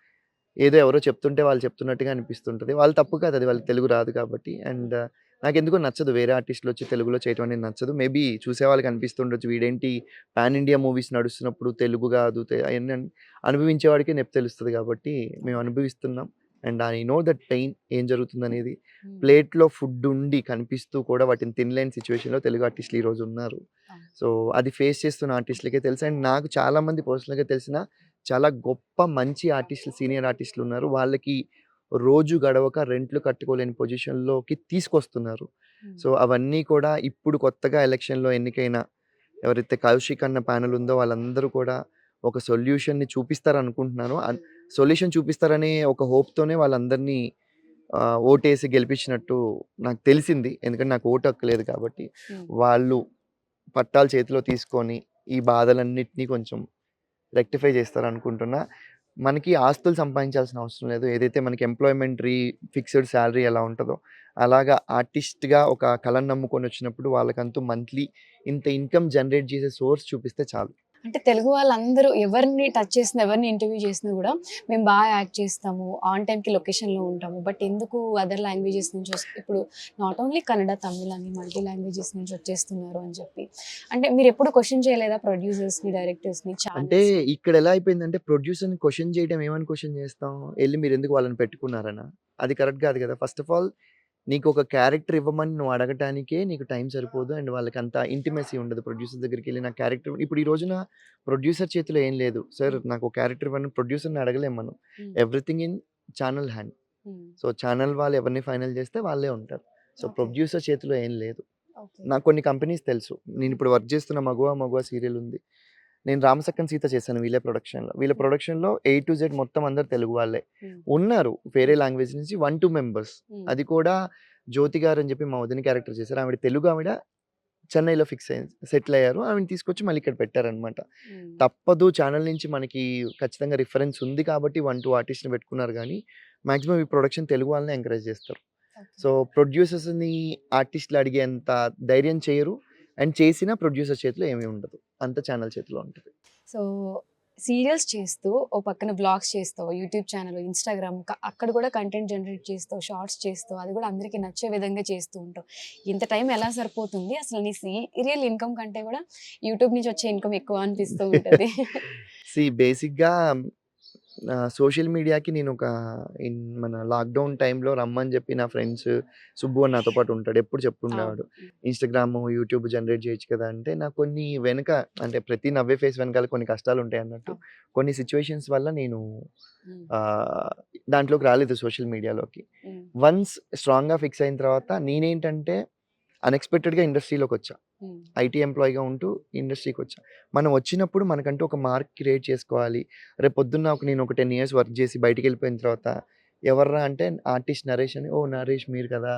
ఏదో ఎవరో చెప్తుంటే వాళ్ళు చెప్తున్నట్టుగా అనిపిస్తుంటుంది. వాళ్ళు తప్పు కాదు అది వాళ్ళకి తెలుగు రాదు కాబట్టి. అండ్ నాకు ఎందుకో నచ్చదు. వేరే ఆర్టిస్టులు వచ్చి తెలుగులో చేయటం అనేది నచ్చదు. మేబీ చూసే వాళ్ళకి అనిపిస్తుండొచ్చు వీడేంటి పాన్ ఇండియా మూవీస్ నడుస్తున్నప్పుడు తెలుగు కాదు అవన్నీ అన్- అనుభవించేవాడికి నొప్పి తెలుస్తుంది కాబట్టి మేము అనుభవిస్తున్నాం. And I know that pain ఏం జరుగుతుంది అనేది ప్లేట్లో ఫుడ్ ఉండి కనిపిస్తూ కూడా వాటిని తినలేని సిచ్యువేషన్లో తెలుగు ఆర్టిస్టులు ఈరోజు ఉన్నారు. సో అది ఫేస్ చేస్తున్న ఆర్టిస్టులకే తెలుసు. అండ్ నాకు చాలా మంది పర్సనల్గా తెలిసిన చాలా గొప్ప మంచి ఆర్టిస్టులు సీనియర్ ఆర్టిస్టులు ఉన్నారు. వాళ్ళకి రోజు గడవక రెంట్లు కట్టుకోలేని పొజిషన్లోకి తీసుకొస్తున్నారు. సో అవన్నీ కూడా ఇప్పుడు కొత్తగా ఎలక్షన్లో ఎన్నికైన ఎవరైతే కౌశిక్ అన్న ప్యానల్ ఉందో వాళ్ళందరూ కూడా ఒక సొల్యూషన్ని చూపిస్తారు అనుకుంటున్నాను సొల్యూషన్ చూపిస్తారనే ఒక హోప్తోనే వాళ్ళందరినీ ఓటేసి గెలిపించినట్టు నాకు తెలిసింది. ఎందుకంటే నాకు ఓటు హక్కు లేదు కాబట్టి వాళ్ళు పట్టాలు చేతిలో తీసుకొని ఈ బాధలన్నిటినీ కొంచెం రెక్టిఫై చేస్తారు అనుకుంటున్నా మనకి ఆస్తులు సంపాదించాల్సిన అవసరం లేదు. ఏదైతే మనకి ఎంప్లాయ్మెంట్ రీ ఫిక్స్డ్ శాలరీ ఎలా ఉంటుందో అలాగా ఆర్టిస్ట్గా ఒక కళను నమ్ముకొని వచ్చినప్పుడు వాళ్ళకంటూ మంత్లీ ఇంత ఇన్కమ్ జనరేట్ చేసే సోర్స్ చూపిస్తే చాలు. అంటే తెలుగు వాళ్ళందరూ ఎవరిని టచ్ చేసినా ఎవరిని ఇంటర్వ్యూ చేసినా కూడా మేము బాగా యాక్ట్ చేస్తాము. ఆన్ టైంకి లొకేషన్లో ఉంటాము. బట్ ఎందుకు అదర్ లాంగ్వేజెస్ నుంచి ఇప్పుడు నాట్ ఓన్లీ కన్నడ తమిళ్ అని మల్టీ లాంగ్వేజెస్ నుంచి వచ్చేస్తున్నారు అని చెప్పి. అంటే మీరు ఎప్పుడు క్వశ్చన్ చేయలేదా ప్రొడ్యూసర్స్ని డైరెక్టర్స్ని అంటే ఇక్కడ ఎలా అయిపోయిందంటే ప్రొడ్యూసర్ని క్వశ్చన్ చేయడం ఏమని క్వశ్చన్ చేస్తాం? వెళ్ళి మీరు ఎందుకు వాళ్ళని పెట్టుకున్నారనా? అది కరెక్ట్ కాదు కదా. ఫస్ట్ ఆఫ్ ఆల్ నీకు ఒక క్యారెక్టర్ ఇవ్వమని నువ్వు అడగటానికే నీకు టైం సరిపోదు. అండ్ వాళ్ళకి అంత ఇంటిమెసీ ఉండదు. ప్రొడ్యూసర్ దగ్గరికి వెళ్ళి నా క్యారెక్టర్ ఇప్పుడు ఈ రోజున ప్రొడ్యూసర్ చేతిలో ఏం లేదు. సార్ నాకు క్యారెక్టర్ ఇవ్వని ప్రొడ్యూసర్ని అడగలేం మనం. Everything in channel hand. So channel వాళ్ళు ఎవరిని ఫైనల్ చేస్తే వాళ్ళే ఉంటారు. సో. ప్రొడ్యూసర్ చేతిలో ఏం లేదు. నాకు కొన్ని కంపెనీస్ తెలుసు. నేను ఇప్పుడు వర్క్ చేస్తున్న మగువ మగువ సీరియల్ ఉంది. నేను రామసక్కన్ సీత చేశాను వీళ్ళ ప్రొడక్షన్లో. వీళ్ళ ప్రొడక్షన్లో ఏ టు జెడ్ మొత్తం అందరు తెలుగు వాళ్ళే. ఉన్నారు వేరే లాంగ్వేజ్ నుంచి వన్ టూ మెంబర్స్. అది కూడా జ్యోతి గారు అని చెప్పి మా వదిన క్యారెక్టర్ చేశారు. ఆవిడ తెలుగు ఆవిడ చెన్నైలో ఫిక్స్ అయ్యి సెటిల్ అయ్యారు. ఆవిడ తీసుకొచ్చి మళ్ళీ ఇక్కడ పెట్టారనమాట తప్పదు ఛానల్ నుంచి మనకి ఖచ్చితంగా రిఫరెన్స్ ఉంది కాబట్టి వన్ టూ ఆర్టిస్ట్ని పెట్టుకున్నారు కానీ మాక్సిమం ఈ ప్రొడక్షన్ తెలుగు వాళ్ళని ఎంకరేజ్ చేస్తారు. సో ప్రొడ్యూసర్స్ని ఆర్టిస్టులు అడిగేంత ధైర్యం చేయరు. అండ్ చేసిన ప్రొడ్యూసర్ చేతిలో ఏమీ ఉండదు. అంత ఛానల్ చేతిలో ఉంటుంది. సో సీరియల్స్ చేస్తూ ఓ పక్కన బ్లాగ్స్ చేస్తావు యూట్యూబ్ ఛానల్ ఇన్స్టాగ్రామ్ అక్కడ కూడా కంటెంట్ జనరేట్ చేస్తావు షార్ట్స్ చేస్తావు అది కూడా అందరికీ నచ్చే విధంగా చేస్తూ ఉంటావు. ఇంత టైం ఎలా సరిపోతుంది? అసలు నీ సీరియల్ ఇన్కమ్ కంటే కూడా యూట్యూబ్ నుంచి వచ్చే ఇన్కమ్ ఎక్కువ అనిపిస్తూ ఉంటుంది. సి బేసిక్గా సోషల్ మీడియాకి నేను ఒక ఇన్ మన లాక్డౌన్ టైంలో రమ్మని చెప్పి నా ఫ్రెండ్స్ సుబ్బు అని నాతో పాటు ఉంటాడు. ఎప్పుడు చెప్తుండేవాడు ఇన్స్టాగ్రామ్ యూట్యూబ్ జనరేట్ చేయొచ్చు కదా అంటే నాకు కొన్ని వెనుక అంటే ప్రతి నవ్వే ఫేస్ వెనకాల కొన్ని కష్టాలు ఉంటాయి అన్నట్టు కొన్ని సిచ్యువేషన్స్ వల్ల నేను దాంట్లోకి రాలేదు సోషల్ మీడియాలోకి. వన్స్ స్ట్రాంగ్గా ఫిక్స్ అయిన తర్వాత నేనేంటంటే అన్ఎక్స్పెక్టెడ్గా ఇండస్ట్రీలోకి వచ్చా ఐటీ ఎంప్లాయీగా ఉంటూ ఇండస్ట్రీకి వచ్చా మనం వచ్చినప్పుడు మనకంటూ ఒక మార్క్ క్రియేట్ చేసుకోవాలి. రేపు పొద్దున్న ఒక నేను ఒక టెన్ ఇయర్స్ వర్క్ చేసి బయటికి వెళ్ళిపోయిన తర్వాత ఎవర్రా అంటే ఆర్టిస్ట్ నరేష్ అని ఓ నరేష్ మీరు కదా!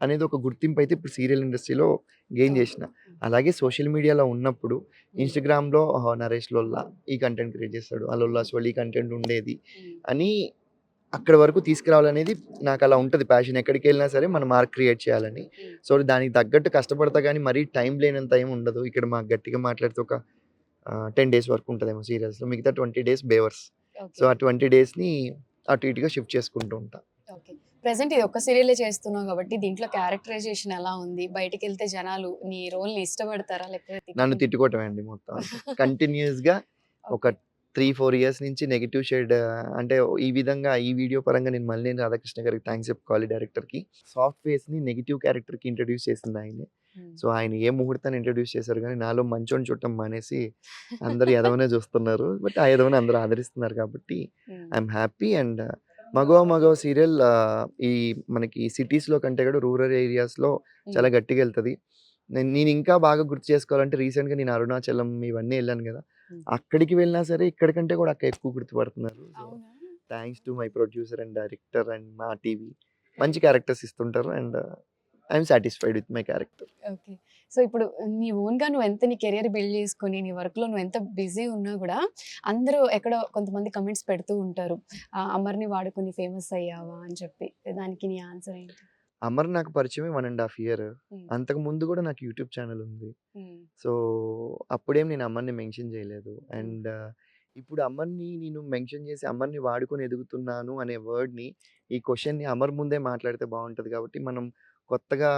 అనేది ఒక గుర్తింపు అయితే ఇప్పుడు సీరియల్ ఇండస్ట్రీలో గెయిన్ చేసిన. అలాగే సోషల్ మీడియాలో ఉన్నప్పుడు ఇన్స్టాగ్రామ్లో నరేష్ లొల్లా ఈ కంటెంట్ క్రియేట్ చేస్తాడు. ఆ లొల్లా సోల్ ఈ కంటెంట్ ఉండేది అని అక్కడ వరకు తీసుకురావాలనేది నాకు అలా ఉంటుంది ప్యాషన్ ఎక్కడికి వెళ్ళినా సరే మనం మార్క్ క్రియేట్ చేయాలని. సో దానికి తగ్గట్టు కష్టపడతా కానీ మరీ టైం లేనంత ఏం ఉండదు. ఇక్కడ మాకు గట్టిగా మాట్లాడితే ఒక టెన్ డేస్ వరకు ఉంటుందేమో సీరియల్స్లో మిగతా ట్వంటీ డేస్ బేవర్స్ సో ఆ ట్వంటీ డేస్ని అటు ఇటుగా షిఫ్ట్ చేసుకుంటూ ఉంటా. ఓకే ప్రెసెంట్ ఇది ఒక్క సీరియలే చేస్తున్నావు కాబట్టి దీంట్లో క్యారెక్టరైజేషన్ ఎలా ఉంది? బయటికి వెళ్తే జనాలు నీ రోల్ని ఇష్టపడతారా? లేకపోతే నన్ను తిట్టుకోవటమే అండి మొత్తం కంటిన్యూస్గా ఒక త్రీ ఫోర్ ఇయర్స్ నుంచి నెగిటివ్ షేడ్ అంటే ఈ విధంగా ఈ వీడియో పరంగా నేను మళ్ళీ రాధాకృష్ణ గారికి థ్యాంక్స్ చెప్పుకోవాలి డైరెక్టర్కి సాఫ్ట్ ఫేస్ని నెగిటివ్ క్యారెక్టర్కి ఇంట్రడ్యూస్ చేసింది ఆయనే. సో ఆయన ఏ ముహూర్తాన్ని ఇంట్రడ్యూస్ చేశారు కానీ నాలో మంచోని చుట్టం మానేసి అందరు ఎదవనే చూస్తున్నారు. బట్ ఆ ఎదవని అందరూ ఆదరిస్తున్నారు కాబట్టి ఐఎమ్ హ్యాపీ అండ్ మగవ మగవ సీరియల్ ఈ మనకి సిటీస్లో కంటే కూడా రూరల్ ఏరియాస్లో చాలా గట్టిగా వెళ్తుంది. నేను నేను ఇంకా బాగా గుర్తు చేసుకోవాలంటే రీసెంట్గా నేను అరుణాచలం ఇవన్నీ వెళ్ళాను కదా. అక్కడికి వెళ్ళినా సరే ఇక్కడికంటే కూడా అక్కడ ఎక్కువ గుర్తుపడుతున్నారు. అవునా? Thanks to my producer and director and Maa TV. మంచి క్యారెక్టర్స్ ఇస్తుంటారు and I'm satisfied with my character. Okay. So ఇప్పుడు నీ ఓన్గా నువ్వు ఎంత నీ కెరియర్ బిల్డ్ చేసుకొని నీ వర్క్లో నువ్వు ఎంత బిజీ ఉన్నా కూడా అందరూ ఎక్కడో కొంతమంది కమెంట్స్ పెడుతూ ఉంటారు. "ఆ, అమర్ని వాడుకొని ఫేమస్ అయ్యావా? అని చెప్పి. దానికి నీ ఆన్సర్ ఏంటి? అమర్ నాకు పరిచయమే వన్ అండ్ హాఫ్ ఇయర్. అంతకు ముందు కూడా నాకు యూట్యూబ్ ఛానల్ ఉంది. సో అప్పుడేం నేను అమ్మని మెన్షన్ చేయలేదు. అండ్ ఇప్పుడు అమ్మని నేను మెన్షన్ చేసి అమ్మని వాడుకొని ఎదుగుతున్నాను అనే వర్డ్ని ఈ క్వశ్చన్ని అమర్ ముందే మాట్లాడితే బాగుంటుంది కాబట్టి మనం కొత్తగా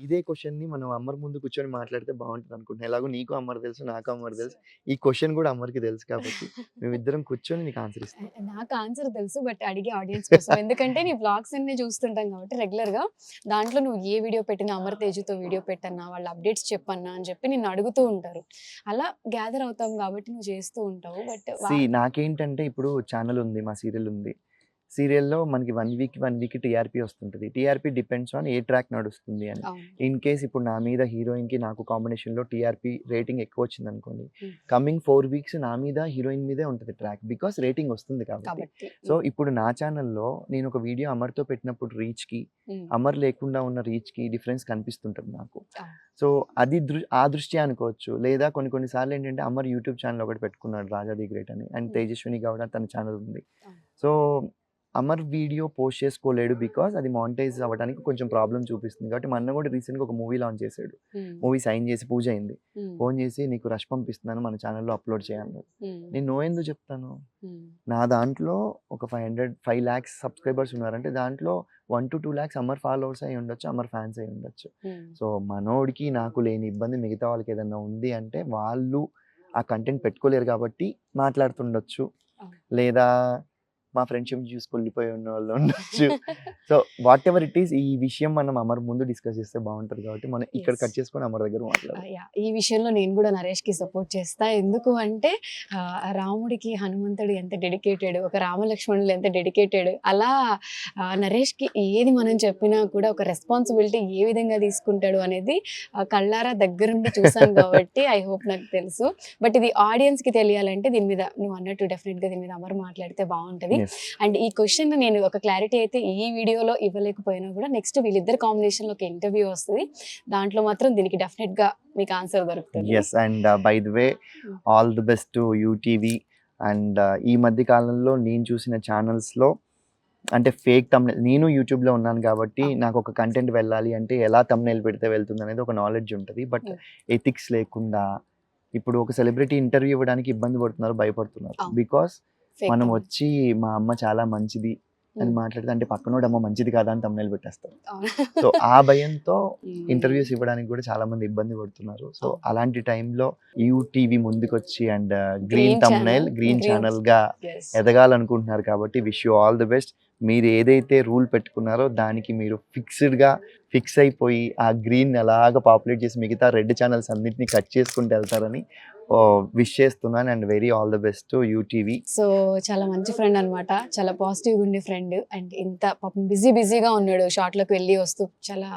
ఇదే క్వశ్చన్ని మనం అమ్మర్ ముందు కూర్చొని మాట్లాడితే బాగుంటుంది అనుకుంటున్నాను ఎలాగో నీకు అమ్మర్ తెలుసు నాకు అమ్మర్ తెలుసు. ఈ క్వశ్చన్ కూడా అమ్మర్కి తెలుసు కాబట్టి మేమిద్దరం కూర్చొని నీకు ఆన్సర్ ఇస్తాం. నాకు ఆన్సర్ తెలుసు బట్ అడిగే ఆడియన్స్ కోసం. ఎందుకంటే నీ బ్లాగ్స్ అన్ని చూస్తుంటాం కాబట్టి రెగ్యులర్గా దాంట్లో నువ్వు ఏ వీడియో పెట్టినా అమర్ తేజుతో వీడియో పెట్టన్నా వాళ్ళ అప్డేట్స్ చెప్పన్నా అని చెప్పి నిన్ను అడుగుతూ ఉంటారు. అలా గ్యాదర్ అవుతాం కాబట్టి నువ్వు చేస్తూ ఉంటావు. బట్ నాకేంటంటే ఇప్పుడు ఛానల్ ఉంది మా సీరియల్ ఉంది. సీరియల్లో మనకి one week one week TRP వస్తుంటుంది. టీఆర్పీ డిపెండ్స్ ఆన్ ఏ ట్రాక్ నడుస్తుంది అని. ఇన్ కేస్ ఇప్పుడు నా మీద హీరోయిన్కి నాకు కాంబినేషన్లో టీఆర్పీ రేటింగ్ ఎక్కువ వచ్చింది అనుకోండి. కమింగ్ ఫోర్ వీక్స్ నా మీద హీరోయిన్ మీదే ఉంటుంది ట్రాక్ బికాస్ రేటింగ్ వస్తుంది కాబట్టి. సో ఇప్పుడు నా ఛానల్లో నేను ఒక వీడియో అమర్తో పెట్టినప్పుడు రీచ్కి అమర్ లేకుండా ఉన్న రీచ్కి డిఫరెన్స్ కనిపిస్తుంటుంది నాకు. సో అది దృ ఆ దృష్టి అనుకోవచ్చు. లేదా కొన్ని కొన్నిసార్లు ఏంటంటే అమర్ యూట్యూబ్ ఛానల్ ఒకటి పెట్టుకున్నాడు రాజా ది గ్రేట్ అని. అండ్. తేజస్విని గౌడ తన ఛానల్ ఉంది. సో అమర్ వీడియో పోస్ట్ చేసుకోలేడు బికాస్ అది మానిటైజ్ అవ్వడానికి కొంచెం ప్రాబ్లం చూపిస్తుంది. కాబట్టి మా అన్న కూడా రీసెంట్గా ఒక మూవీ లాంచ్ చేశాడు. మూవీ సైన్ చేసి పూజ అయింది. ఫోన్ చేసి నీకు రష్ పంపిస్తున్నాను మన ఛానల్లో అప్లోడ్ చేయన్నాడు నేను నో ఎందుకు చెప్తాను? నా దాంట్లో ఒక five hundred five lakhs subscribers ఉన్నారంటే దాంట్లో one to two lakhs Amar followers అయి ఉండొచ్చు అమర్ ఫ్యాన్స్ అయి ఉండొచ్చు. సో మనోడికి నాకు లేని ఇబ్బంది మిగతా వాళ్ళకి ఏదైనా ఉంది అంటే వాళ్ళు ఆ కంటెంట్ పెట్టుకోలేరు కాబట్టి మాట్లాడుతుండొచ్చు. లేదా మా ఫ్రెండ్షిప్ చూసుకొని వెళ్ళిపోయి ఉన్న వాళ్ళు ఉండొచ్చు. So whatever it is ఈ విషయం మనం అమర్ ముందు డిస్కస్ చేస్తే బాగుంటది కాబట్టి మనం ఇక్కడ. కట్ చేసుకొని అమర్ దగ్గర మాట్లాడాలి ఈ విషయంలో నేను కూడా నరేష్కి సపోర్ట్ చేస్తా. ఎందుకు అంటే రాముడికి హనుమంతుడు ఎంత డెడికేటెడ్ ఒక రామలక్ష్మణులు ఎంత డెడికేటెడ్ అలా నరేష్కి ఏది మనం చెప్పినా కూడా ఒక రెస్పాన్సిబిలిటీ ఏ విధంగా తీసుకుంటాడు అనేది కళ్ళారా దగ్గరుండి చూసాను కాబట్టి ఐ హోప్ నాకు తెలుసు. బట్ ఇది ఆడియన్స్కి తెలియాలంటే దీని మీద నువ్వు అన్నట్టు డెఫినెట్గా దీని మీద అమర్ మాట్లాడితే బాగుంటది. అండ్ ఈ క్వశ్చన్ నేను ఒక క్లారిటీ అయితే ఈ వీడియోలో ఇవ్వలేకపోయినా కూడా నెక్స్ట్ వీళ్ళిద్దరు కాంబినేషన్లో ఒక ఇంటర్వ్యూ వస్తుంది. దాంట్లో మాత్రం దీనికి డెఫినెట్గా మీకు ఆన్సర్ దొరుకుతుంది. Yes and by the way all the best to UTV and ఈ మధ్య కాలంలో నేను చూసిన ఛానల్స్లో అంటే ఫేక్ తమ్నెల్ నేను యూట్యూబ్లో ఉన్నాను కాబట్టి అవును. నాకు ఒక కంటెంట్ వెళ్ళాలి అంటే ఎలా తమ్నెల్ పెడితే వెళ్తుంది అనేది ఒక నాలెడ్జ్ ఉంటుంది. బట్. ఎథిక్స్ లేకుండా ఇప్పుడు ఒక సెలబ్రిటీ ఇంటర్వ్యూ ఇవ్వడానికి ఇబ్బంది పడుతున్నారు భయపడుతున్నారు. బికాస్ Fake మనం. వచ్చి మా అమ్మ చాలా మంచిది అని. మాట్లాడితే అంటే పక్కనోడు అమ్మ మంచిది కాదా అని తమ్నెల్ పెట్టేస్తారు. సో ఆ భయంతో. ఇంటర్వ్యూస్ ఇవ్వడానికి కూడా చాలా మంది ఇబ్బంది పడుతున్నారు సో. అలాంటి టైంలో యూటీవీ ముందుకొచ్చి అండ్ గ్రీన్ తమ్నైల్ గ్రీన్ ఛానల్గా. ఎదగాలనుకుంటున్నారు కాబట్టి wish you all the best మీరు ఏదైతే రూల్ పెట్టుకున్నారో దానికి మీరు ఫిక్స్డ్గా ఫిక్స్ అయిపోయి ఆ గ్రీన్ అలాగా పాపులేట్ చేసి మిగతా రెడ్ ఛానల్స్ అన్నింటినీ కట్ చేసుకుంటూ వెళ్తారని విష్ చేస్తున్నాను and very all the best UTV so చాలా మంచి ఫ్రెండ్ అన్నమాట. చాలా పాజిటివ్ ఉండే ఫ్రెండ్ అండ్ ఇంత పాపం బిజీ బిజీగా ఉన్నాడు. షార్ట్లోకి వెళ్ళి వస్తూ చాలా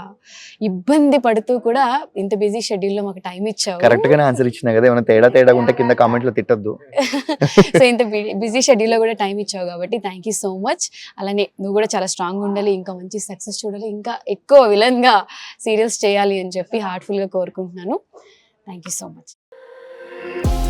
ఇబ్బంది పడుతూ కూడా ఇంత బిజీ షెడ్యూల్లో మాకు టైం ఇచ్చావు. కరెక్ట్ గానే ఆన్సర్ ఇచ్చిన కదా. ఏమైనా తేడా తేడా ఉంటే కింద కామెంట్లో తిట్టద్దు. సో ఇంత బిజీ షెడ్యూల్లో కూడా టైం ఇచ్చావు కాబట్టి థ్యాంక్ యూ సో మచ్ అలానే నువ్వు కూడా చాలా స్ట్రాంగ్ ఉండాలి ఇంకా మంచి సక్సెస్ చూడాలి ఇంకా ఎక్కువ విలన్గా సీరియల్స్ చేయాలి అని చెప్పి హార్ట్ఫుల్గా కోరుకుంటున్నాను. Thank you so much Bye.